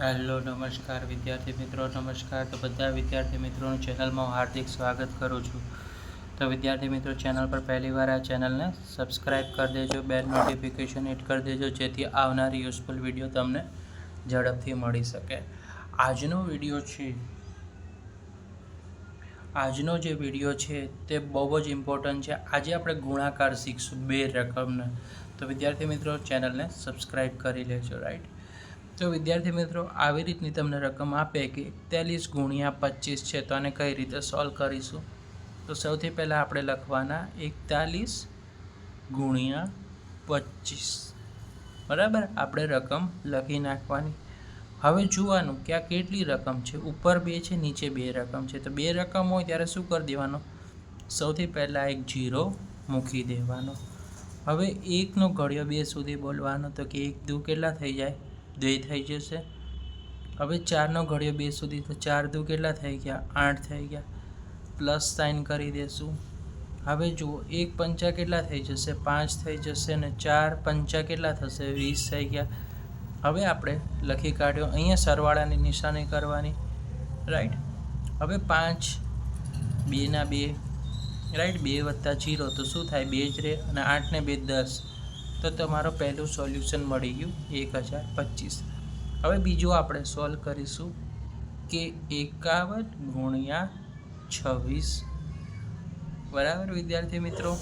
Hello, નમસ્કાર વિદ્યાર્થી મિત્રો, નમસ્કાર. તો બધા વિદ્યાર્થી મિત્રોનું ચેનલમાં હાર્દિક સ્વાગત કરું છું. તો વિદ્યાર્થી મિત્રો, ચેનલ પર પહેલીવાર આ ચેનલને સબસ્ક્રાઇબ કરી દેજો, બેલ નોટિફિકેશન હિટ કરી દેજો, જેથી આવનારી યુઝફુલ વીડિયો તમને ઝડપથી મળી શકે. આજનો વીડિયો છે, આજનો જે વીડિયો છે તે બહુ જ ઇમ્પોર્ટન્ટ છે. આજે આપણે ગુણાકાર શીખશું બે રકમને. તો વિદ્યાર્થી મિત્રો, ચેનલને સબસ્ક્રાઇબ કરી લેજો રાઈટ તો વિદ્યાર્થી મિત્રો, આવી રીતની તમને રકમ આપે કે એકતાલીસ ગુણ્યા પચીસ છે, તો આને કઈ રીતે સોલ્વ કરીશું? તો સૌથી પહેલાં આપણે લખવાના એકતાલીસ ગુણ્યા પચીસ. બરાબર? આપણે રકમ લખી નાખવાની. હવે જોવાનું કે આ કેટલી રકમ છે? ઉપર બે છે, નીચે બે રકમ છે. તો બે રકમ હોય ત્યારે શું કરી દેવાનો? સૌથી પહેલાં એક જીરો મૂકી દેવાનો. હવે એકનો ઘડિયો બે સુધી બોલવાનો, તો કે એક દુ કેટલા થઈ જાય? બે થઈ જશે. હવે ચારનો ઘડિયો બે સુધી તો ચાર દુ કેટલા થઈ ગયા? આઠ થઈ ગયા. પ્લસ સાઇન કરી દેશું. હવે જુઓ, એક પંચા કેટલા થઈ જશે? પાંચ થઈ જશે અને ચાર પંચા કેટલા થશે? વીસ થઈ ગયા. હવે આપણે લખી કાઢ્યો. અહીંયા સરવાળાની નિશાની કરવાની. રાઈટ હવે પાંચ, બેના બે. રાઈટ બે વત્તા જીરો. તો શું થાય? બે જ રહે અને આઠને બે દસ. તો તમારો પહેલું સોલ્યુશન મળી ગયું એક હજાર પચીસ. હવે બીજું આપણે સોલ્વ કરીશું કે એકાવન ગુણ્યા છવ્વીસ. બરાબર વિદ્યાર્થી મિત્રો?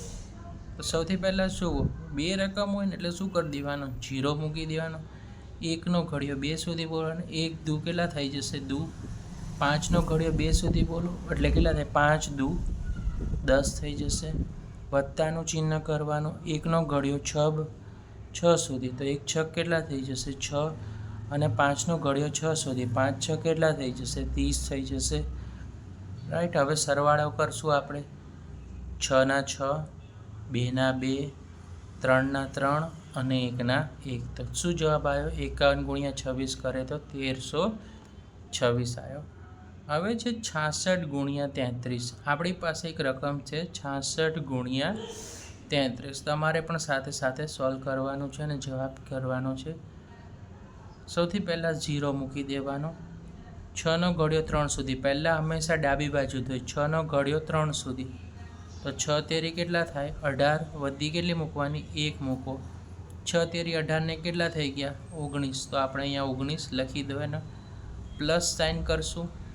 સૌથી પહેલાં શું બે રકમ હોય ને એટલે શું કરી દેવાનો? જીરો મૂકી દેવાનો. એકનો ઘડિયો બે સુધી બોલવાનો એક દુ કેટલા થઈ જશે? દુ. પાંચનો ઘડિયો બે સુધી બોલો. એટલે કેટલા થાય? પાંચ દુ દસ થઈ જશે. વત્તાનું ચિહ્ન કરવાનું. એકનો ઘડિયો છ છ સુધી. તો એક છ કેટલા થઈ જશે? છ અને પાંચનો ઘડિયો છ સુધી. પાંચ છ કેટલા થઈ જશે? ત્રીસ થઈ જશે. રાઈટ, હવે સરવાળો કરશું આપણે. છના છ, બેના બે, ત્રણના ત્રણ અને એકના એક. તો શું જવાબ આવ્યો? એકાવન ગુણ્યા છવ્વીસ કરે તો તેરસો છવ્વીસ આવ્યો. હવે છે છાસઠ ગુણ્યા તેત્રીસ. આપણી પાસે એક રકમ છે છાસઠ ગુણ્યા તેત્રીસ. તમારે પણ સાથે સાથે સોલ્વ કરવાનું છે અને જવાબ કરવાનો છે. સૌથી પહેલાં ઝીરો મૂકી દેવાનો. છનો ઘડિયો ત્રણ સુધી. પહેલાં હંમેશા ડાબી બાજુ થઈ છનો ઘડિયો ત્રણ સુધી. તો છ તેરી કેટલા થાય? અઢાર. વધી કેટલી મૂકવાની? એક મૂકો. છ તેરી અઢારને કેટલા થઈ ગયા? ઓગણીસ. તો આપણે અહીંયા ઓગણીસ લખી દો ને પ્લસ સાઇન કરશું.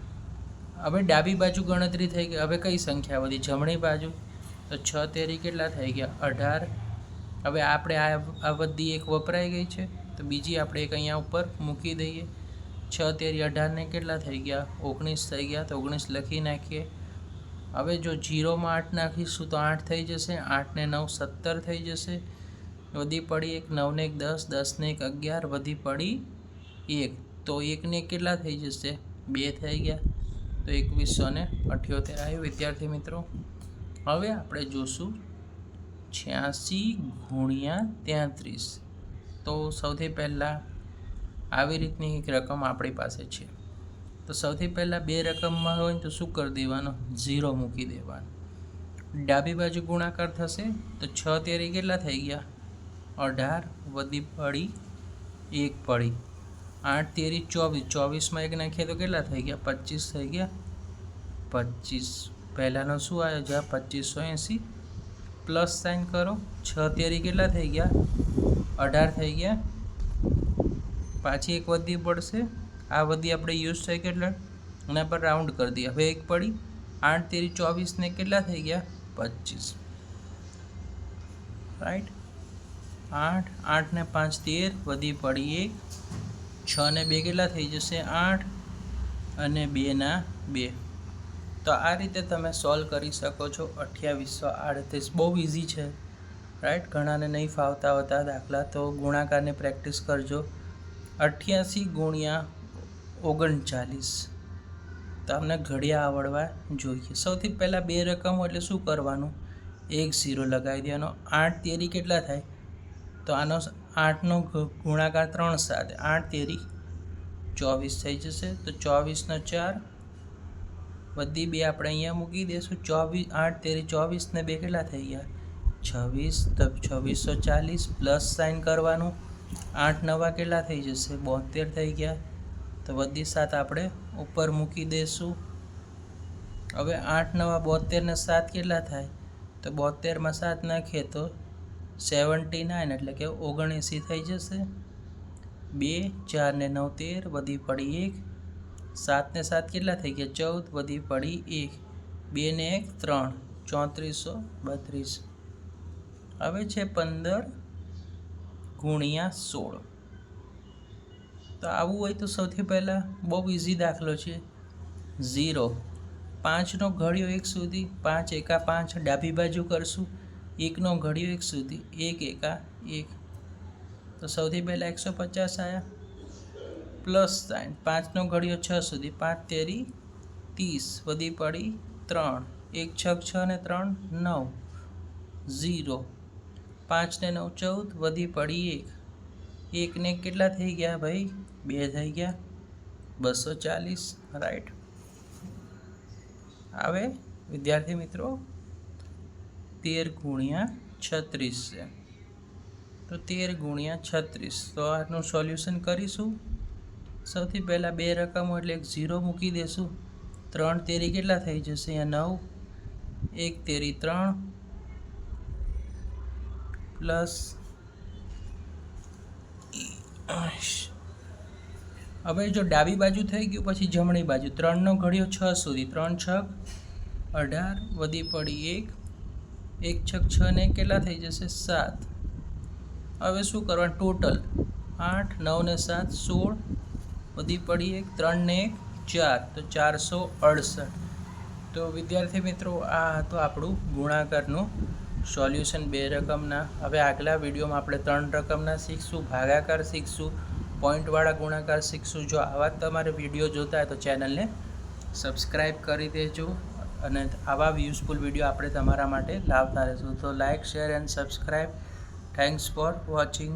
હવે ડાબી બાજુ ગણતરી થઈ ગઈ. હવે કઈ સંખ્યા વધી? જમણી બાજુ? તો છ, તેરી કેટલા થઈ ગયા? અઢાર. હવે આપણે આ બધી એક વપરાઈ ગઈ છે. તો બીજી આપણે એક અહીંયા ઉપર મૂકી દઈએ. છ, તેરી અઢારને કેટલા થઈ ગયા? ઓગણીસ થઈ ગયા. તો ઓગણીસ લખી નાખીએ. હવે જો જીરોમાં આઠ નાખીશું તો આઠ થઈ જશે. આઠને નવ સત્તર થઈ જશે. વધી પડી એક નવને એક દસ દસને એક અગિયાર વધી પડી એક. તો એકને કેટલા થઈ જશે? બે થઈ ગયા. તો એકવીસો ને અઠ્યોતેર આવ્યું. વિદ્યાર્થી મિત્રો, હવે આપણે જોશું છ્યાસી ગુણ્યા તેત્રીસ. તો સૌથી પહેલાં આવી રીતની એક રકમ આપણી પાસે છે. તો સૌથી પહેલાં બે રકમમાં હોય તો શું કરી દેવાનો? ઝીરો મૂકી દેવાનો. ડાબી બાજુ ગુણાકાર થશે તો છ તેરી કેટલા થઈ ગયા? અઢાર વધી પડી એક પડી. આઠ, તેરી, ચોવીસ. ચોવીસમાં એક નાખીએ તો કેટલા થઈ ગયા? પચીસ થઈ ગયા? પચીસ. પહેલાંનો શું આવ્યો? જવાબ પચીસો એંસી. પ્લસ સાઇન કરો. છ તેરી કેટલા થઈ ગયા? અઢાર થઈ ગયા. પાછી એક વધી પડશે. આ વધી આપણે યુઝ થઈ કેટલા? એના પર રાઉન્ડ કરી દઈએ. હવે એક પડી. આઠ, તેરી, ચોવીસને કેટલા થઈ ગયા? પચીસ. રાઈટ? આઠ આઠ ને પાંચ, તેર. વધી પડી એક. છ ને બે કેટલા થઈ જશે? આઠ અને બેના બે. તો આ રીતે તમે સોલ્વ કરી શકો છો. અઠ્યાવીસો આડત્રીસ. બહુ ઇઝી છે. રાઈટ ઘણાને નહીં ફાવતા હોતા દાખલા. તો ગુણાકારની પ્રેક્ટિસ કરજો. અઠ્યાસી ગુણ્યા ઓગણચાલીસ. તમને ઘડિયા આવડવા જોઈએ. સૌથી પહેલાં બે રકમ એટલે શું કરવાનું? એક ઝીરો લગાવી દેવાનો. આઠ તેરી કેટલા થાય? તો આનો આઠનો ગુણાકાર ત્રણ સાથે આઠ તેરી ચોવીસ થઈ જશે. તો ચોવીસનો ચાર બધી બે આપણે અહીંયા મૂકી દઈશું. ચોવીસ, આઠ, તેરી, ચોવીસ ને બે કેટલા થઈ ગયા? છવ્વીસ. તો છવ્વીસો ચાલીસ પ્લસ સાઇન કરવાનું. આઠ નવા કેટલા થઈ જશે? બોતેર થઈ ગયા. તો બધી સાત આપણે ઉપર મૂકી દઈશું. હવે આઠ નવા બોતેરને સાત કેટલા થાય? તો બોતેરમાં સાત નાખીએ તો સેવન્ટી નાઇન એટલે કે ઓગણએંસી થઈ જશે. બે, ચાર ને નવ, તેર વધી પડી એક. સાત ને સાત કેટલા થઈ ગયા? ચૌદ વધી પડી એક. બે ને એક, ત્રણ. ચોત્રીસો બત્રીસ. હવે છે પંદર ગુણ્યા સોળ. તો આવું હોય તો સૌથી પહેલાં બહુ ઇઝી દાખલો છે. ઝીરો પાંચનો ઘડિયો એક સુધી પાંચ એકા પાંચ ડાબી બાજુ કરશું. એકનો ઘડિયો એક સુધી, એક એકા, એક. તો સૌથી પહેલાં એકસો પચાસ આવ્યા પ્લસ સાઈન પાંચનો ઘડ્યો છ સુધી, પાંચ તેરી ત્રીસ, વધી પડી ત્રણ. એક છ છ ને ત્રણ, નવ. ઝીરો. પાંચને નવ, ચૌદ, વધી પડી એક. એકને કેટલા થઈ ગયા ભાઈ? બે થઈ ગયા. બસો ચાલીસ, રાઈટ. આવે, વિદ્યાર્થી મિત્રો? તેર ગુણ્યા છત્રીસ છે. તો તેર ગુણ્યા છત્રીસ. તો આનું સોલ્યુશન કરીશું. સૌથી પહેલાં બે રકમો એટલે એક ઝીરો મૂકી દેશું. ત્રણ તેરી કેટલા થઈ જશે? અહીંયા નવ. એક તેરી ત્રણ. પ્લસ હવે જો ડાબી બાજુ થઈ ગયું, પછી જમણી બાજુ. ત્રણનો ઘડિયો છ સુધી. ત્રણ, છ, અઢાર. વધી પડી એક. એક છક છ ને કેટલા થઈ જશે? સાત. હવે શું કરવાનું? ટોટલ આઠ, નવ ને સાત, સોળ. વધી પડી એક, ત્રણ ને એક, ચાર. તો ચારસો અડસઠ. તો વિદ્યાર્થી મિત્રો, આ હતું આપણું ગુણાકારનું સોલ્યુશન. બે રકમના. હવે આગલા વિડીયોમાં આપણે ત્રણ રકમના શીખશું, ભાગાકાર શીખશું, પોઈન્ટવાળા ગુણાકાર શીખશું. જો આવા તમારે વીડિયો જોતા હોય તો ચેનલને સબસ્ક્રાઈબ કરી દેજો. અને આવા યુઝફુલ વીડિયો આપણે તમારા માટે લાવતા રહીશું. તો like share and subscribe thanks for watching